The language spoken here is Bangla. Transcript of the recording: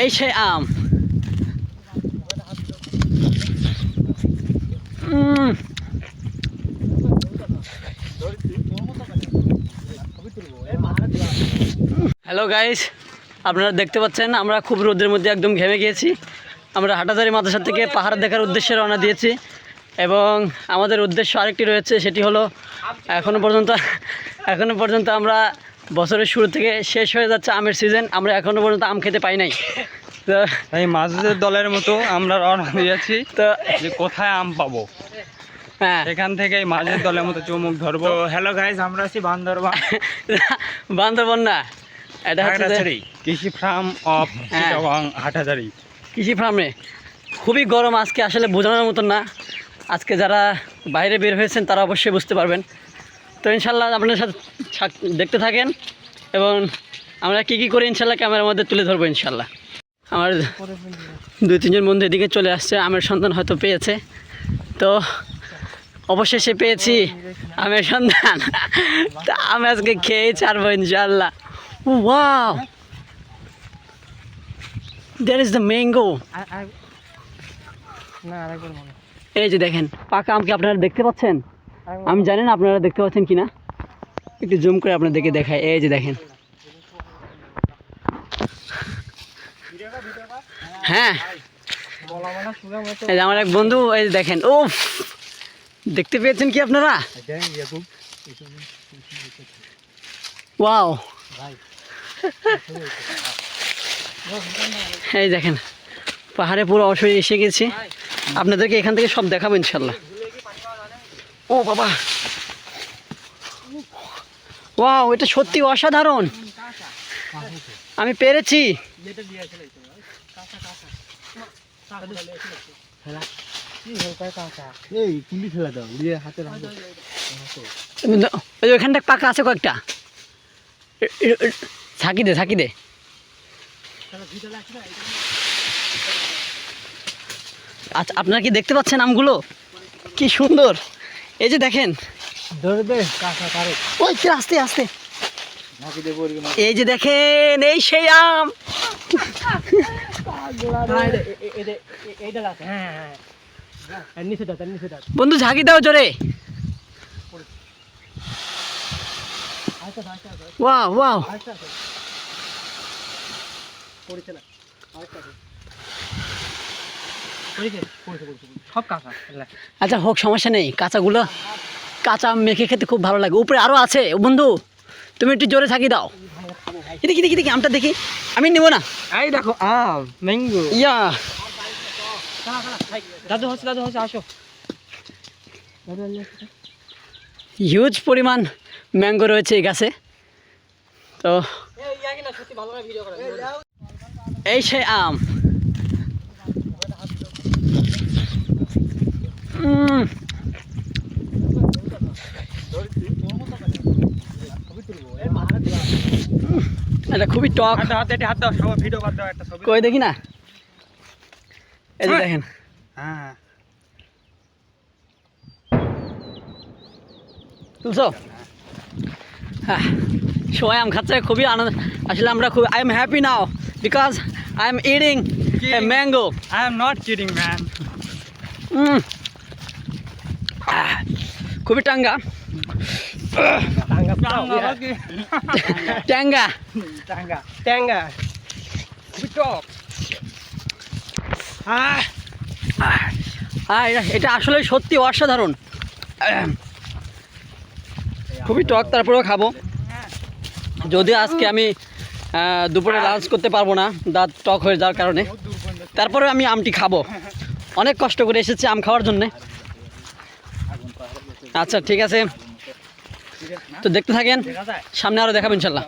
এই সেই আম। হ্যালো গাইস আপনারা দেখতে পাচ্ছেন, আমরা খুব রোদের মধ্যে একদম ঘেমে গিয়েছি। আমরা হাটাজারি মাদ্রাসা থেকে পাহাড় দেখার উদ্দেশ্যে রওনা দিয়েছি। এবং আমাদের উদ্দেশ্য আরেকটি রয়েছে সেটি হলো এখনও পর্যন্ত এখনও পর্যন্ত আমরা বছরের শুরু থেকে শেষ হয়ে যাচ্ছে আমের সিজন আমরা এখনও পর্যন্ত আম খেতে পাই নাই। তো এই মাঝের দলের মতো আমরা রওনা দিয়েছি তো যে কোথায় আম পাবো? হ্যাঁ। এখান থেকে এই মাঝের দলের মতো চুমুক ধরবো। হ্যালো গাইজ আমরা আছি বান্দরবান। বান্দরবন না এটা হচ্ছে কৃষি ফার্ম অফ হ্যাঁ। হাটাজারি। কৃষি ফার্মে খুবই গরম আজকে আসলে বোঝানোর মতন না। আজকে যারা বাইরে বের হয়েছেন, তারা অবশ্যই বুঝতে পারবেন। তো ইনশাল্লাহ আপনাদের সাথে দেখতে থাকেন এবং আমরা কী কী করে ইনশাল্লাহ ক্যামেরার মধ্যে তুলে ধরবো ইনশাল্লাহ। আমার দুই, তিনজন বন্ধু এদিকে চলে আসছে, আমের সন্ধান হয়তো পেয়েছে। তো অবশেষে পেয়েছি আমের সন্তান। আমি আজকে খেয়ে ছাড়বো ইনশাল্লাহ। Wow! There is the mango না এই যে দেখেন পাকা আম কি আপনারা দেখতে পাচ্ছেন? আমি জানি না আপনারা দেখতে পাচ্ছেন কিনা? একটু জুম করে আপনাদেরকে দেখায় এই যে দেখেন। হ্যাঁ। এই যে আমার এক বন্ধু এই যে দেখেন ও দেখতে পেয়েছেন কি আপনারা? ওয়াও। এই দেখেন। পাহাড়ে পুরো অবশ্যই এসে গেছি। আপনাদেরকে এখান থেকে সব দেখাবো ইনশাল্লাহ। ও বাবা। ওয়াও, এটা সত্যি অসাধারণ। আমি পেরেছি। ওইখানটা পাকা আছে কয়েকটা। ঝাঁকি দে থাকি দে। আচ্ছা আপনারা কি দেখতে পাচ্ছেন আমগুলো? কি সুন্দর। এই যে দেখেন। ওই কি আস্তে আস্তে। না এই যে দেখেন এই সেই আম। বন্ধু ঝাঁকি দাও জোরে। Wow wow. সব কাঁচা আচ্ছা হোক সমস্যা নেই। কাঁচাগুলো কাঁচা আম মেখে খেতে খুব ভালো লাগে। উপরে আরও আছে। ও বন্ধু তুমি একটু জোরে থাকি দাও। দেখি দেখি দেখি আমটা দেখি। আমি নেব না। এই দেখো আম ম্যাঙ্গো। ইয়া। দাদু হচ্ছে দাদু হচ্ছে আসো। হিউজ পরিমাণ ম্যাঙ্গো রয়েছে এই গাছে। তো এই সেই আম। এটা খুবই টক। কই দেখি না? এই যে দেখেন। হ্যাঁ। তুলছো? হ্যাঁ। সবাই আম খাচ্ছে খুবই আনন্দ। আসলে আমরা খুব I am happy now because I am eating mango I am not kidding man খুবই টাঙ্গা। ট্যাঙ্গা ট্যাঙ্গা আহ, এটা- আসলে সত্যি অসাধারণ। খুবই টক তারপরেও খাব। যদিও আজকে আমি দুপুরে লাঞ্চ করতে পারব না দাঁত টক হয়ে যাওয়ার কারণে তারপরে আমি আমটি খাব। অনেক কষ্ট করে এসেছি আম খাওয়ার জন্যে। আচ্ছা ঠিক আছে। তো দেখতে থাকেন সামনে আরও দেখাবেন ইনশাল্লাহ।